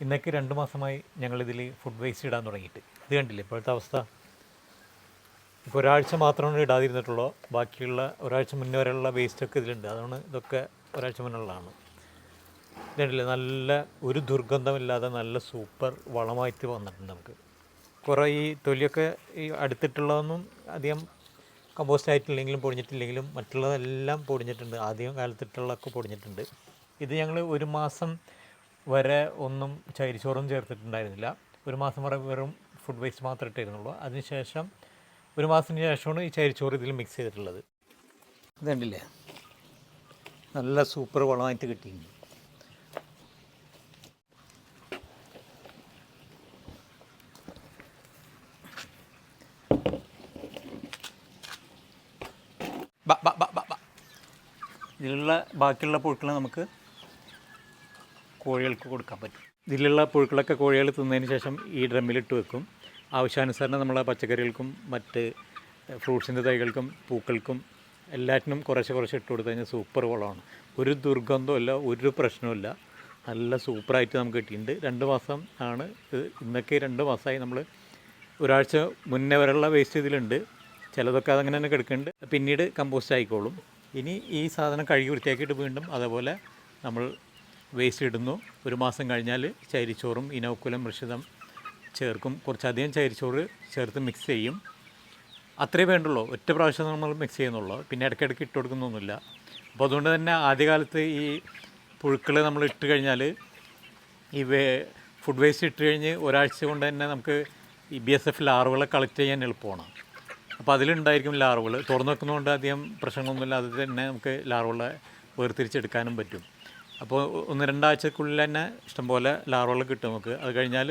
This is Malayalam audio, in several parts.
ഇന്നേക്ക് രണ്ട് മാസമായി ഞങ്ങളിതിൽ ഫുഡ് വേസ്റ്റ് ഇടാൻ തുടങ്ങിയിട്ട്. ഇത് കണ്ടില്ലേ? ഇപ്പോഴത്തെ അവസ്ഥ. ഇപ്പോൾ ഒരാഴ്ച മാത്രമാണ് ഇടാതിരുന്നിട്ടുള്ളൂ. ബാക്കിയുള്ള ഒരാഴ്ച മുന്നേ വരെയുള്ള വേസ്റ്റൊക്കെ ഇതിലുണ്ട്. അതുകൊണ്ട് ഇതൊക്കെ ഒരാഴ്ച മുന്നുള്ളതാണ് കണ്ടില്ലേ? നല്ല ഒരു ദുർഗന്ധമില്ലാതെ നല്ല സൂപ്പർ വളമായിട്ട് വന്നിട്ടുണ്ട് നമുക്ക്. കുറേ ഈ തൊലിയൊക്കെ ഈ അടുത്തിട്ടുള്ളതൊന്നും അധികം കമ്പോസ്റ്റ് ആയിട്ടില്ലെങ്കിലും പൊടിഞ്ഞിട്ടില്ലെങ്കിലും മറ്റുള്ളതെല്ലാം പൊടിഞ്ഞിട്ടുണ്ട്. ആദ്യം കാലത്തിട്ടുള്ളതൊക്കെ പൊടിഞ്ഞിട്ടുണ്ട്. ഇത് ഞങ്ങൾ ഒരു മാസം വരെ ഒന്നും ചൈരിച്ചോറും ചേർത്തിട്ടുണ്ടായിരുന്നില്ല. ഒരു മാസം വരെ വെറും ഫുഡ് വേസ്റ്റ് മാത്രമേ ഇട്ടിരുന്നുള്ളൂ. അതിനുശേഷം ഒരു മാസത്തിന് ശേഷമാണ് ഈ ചൈരിച്ചോറ് ഇതിൽ മിക്സ് ചെയ്തിട്ടുള്ളത്. ഇതുണ്ടല്ലേ കണ്ടില്ലേ? നല്ല സൂപ്പർ വളമായിട്ട് കിട്ടിയിട്ടുണ്ട്. ബ- ബ- ബ- ബ- ബ. ഇതിലുള്ള ബാക്കിയുള്ള പുഴുക്കളെ നമുക്ക് കോഴികൾക്ക് കൊടുക്കാൻ പറ്റും. ഇതിലുള്ള പുഴുക്കളൊക്കെ കോഴികൾ തിന്നതിന് ശേഷം ഈ ഡ്രമ്മിലിട്ട് വെക്കും. ആവശ്യാനുസരണം നമ്മൾ പച്ചക്കറികൾക്കും മറ്റ് ഫ്രൂട്ട്സിന്റെ തൈകൾക്കും പൂക്കൾക്കും എല്ലാറ്റിനും കുറേശ്ശെ കുറച്ച് ഇട്ട് കൊടുത്തു കഴിഞ്ഞാൽ സൂപ്പർ വളമാണ്. ഒരു ദുർഗന്ധമില്ല ഒരു പ്രശ്നമില്ല നല്ല സൂപ്പറായിട്ട് നമുക്ക് കിട്ടിയിട്ടുണ്ട്. രണ്ട് മാസം ആണ് ഇത്. ഇന്നൊക്കെ രണ്ട് മാസമായി നമ്മൾ ഒരാഴ്ച മുന്നേ വരെയുള്ള വേസ്റ്റ് ഇതിലുണ്ട്. ചിലതൊക്കെ അതങ്ങനെ തന്നെ കിടക്കുന്നുണ്ട്. പിന്നീട് കമ്പോസ്റ്റ് ആയിക്കോളും. ഇനി ഈ സാധനം കഴുകി വൃത്തിയാക്കിയിട്ട് വീണ്ടും അതേപോലെ നമ്മൾ വേസ്റ്റ് ഇടുന്നു ഒരു മാസം കഴിഞ്ഞാൽ ചൈരിച്ചോറും ഇനോക്കുലം മിശ്രിതം ചേർക്കും. കുറച്ചധികം ചൈരിച്ചോറ് ചേർത്ത് മിക്സ് ചെയ്യും. അത്രേ വേണ്ടുള്ളൂ. ഒറ്റ പ്രാവശ്യം നമ്മൾ മിക്സ് ചെയ്യുന്നുള്ളൂ. പിന്നെ ഇടയ്ക്കിടയ്ക്ക് ഇട്ട് കൊടുക്കുന്നൊന്നുമില്ല. അപ്പോൾ അതുകൊണ്ട് തന്നെ ആദ്യകാലത്ത് ഈ പുഴുക്കൾ നമ്മൾ ഇട്ട് കഴിഞ്ഞാൽ ഈ വേ ഫുഡ് വേസ്റ്റ് ഇട്ട് കഴിഞ്ഞ് ഒരാഴ്ച കൊണ്ട് തന്നെ നമുക്ക് ഈ ബി എസ് എഫ് ലാറുകളെ കളക്ട് ചെയ്യാൻ എളുപ്പമാണ്. അപ്പോൾ അതിലുണ്ടായിരിക്കും ലാറുകൾ തുറന്നു വെക്കുന്നതുകൊണ്ട് അധികം പ്രശ്നങ്ങളൊന്നുമില്ല. അത് തന്നെ നമുക്ക് ലാറുകളെ വേർതിരിച്ചെടുക്കാനും പറ്റും. അപ്പോൾ ഒന്ന് രണ്ടാഴ്ചക്കുള്ളിൽ തന്നെ ഇഷ്ടംപോലെ ലാർവകൾ കിട്ടും നമുക്ക്. അത് കഴിഞ്ഞാൽ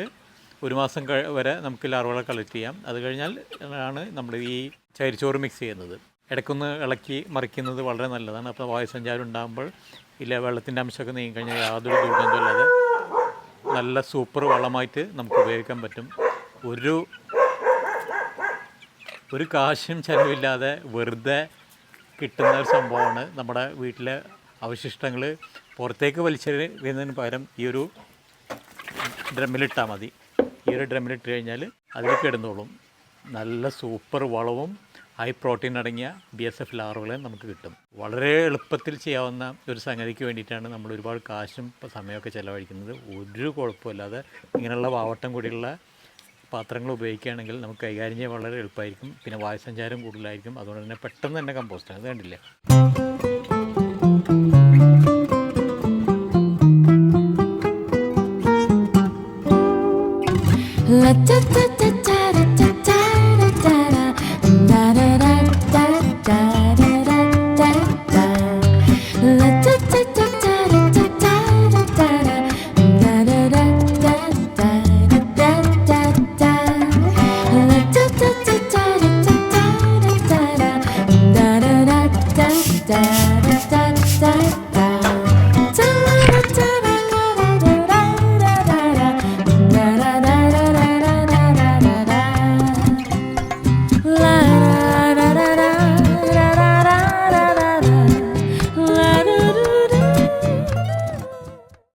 ഒരു മാസം വരെ നമുക്ക് ലാർവകളെ കളക്ട് ചെയ്യാം. അത് കഴിഞ്ഞാൽ ആണ് നമ്മൾ ഈ ചരിച്ചോറ് മിക്സ് ചെയ്യുന്നത്. ഇടയ്ക്കൊന്ന് ഇളക്കി മറിക്കുന്നത് വളരെ നല്ലതാണ്. അപ്പോൾ വായുസഞ്ചാരം ഉണ്ടാകുമ്പോൾ ഇല്ല വെള്ളത്തിന്റെ അംശമൊക്കെ നീങ്ങി കഴിഞ്ഞാൽ യാതൊരു ദുർഗന്ധമില്ലാതെ നല്ല സൂപ്പർ വളമായിട്ട് നമുക്ക് ഉപയോഗിക്കാൻ പറ്റും. ഒരു ഒരു കാശും ചെലവില്ലാതെ വെറുതെ കിട്ടുന്ന ഒരു സംഭവമാണ് നമ്മുടെ വീട്ടിലെ അവശിഷ്ടങ്ങൾ പുറത്തേക്ക് വലിച്ചെറിയുന്നതിന് പകരം ഈ ഒരു ഡ്രമ്മിലിട്ടാൽ മതി. ഈ ഒരു ഡ്രമ്മിലിട്ട് കഴിഞ്ഞാൽ അതിൽ കിടന്നോളും. നല്ല സൂപ്പർ വളവും ഹൈ പ്രോട്ടീൻ അടങ്ങിയ ബി എസ് എഫ് ലാറുകളെ നമുക്ക് കിട്ടും. വളരെ എളുപ്പത്തിൽ ചെയ്യാവുന്ന ഒരു സംഗതിക്ക് വേണ്ടിയിട്ടാണ് നമ്മൾ ഒരുപാട് കാശും സമയമൊക്കെ ചിലവഴിക്കുന്നത്. ഒരു കുഴപ്പമില്ലാതെ ഇങ്ങനെയുള്ള വാവട്ടം കൂടിയുള്ള പാത്രങ്ങൾ ഉപയോഗിക്കുകയാണെങ്കിൽ നമുക്ക് കൈകാര്യം ചെയ്യാൻ വളരെ എളുപ്പമായിരിക്കും. പിന്നെ വായുസഞ്ചാരം കൂടുതലായിരിക്കും. അതുകൊണ്ട് തന്നെ പെട്ടെന്ന് തന്നെ കമ്പോസ്റ്റാണ് അത് കണ്ടില്ലേ? La da da da.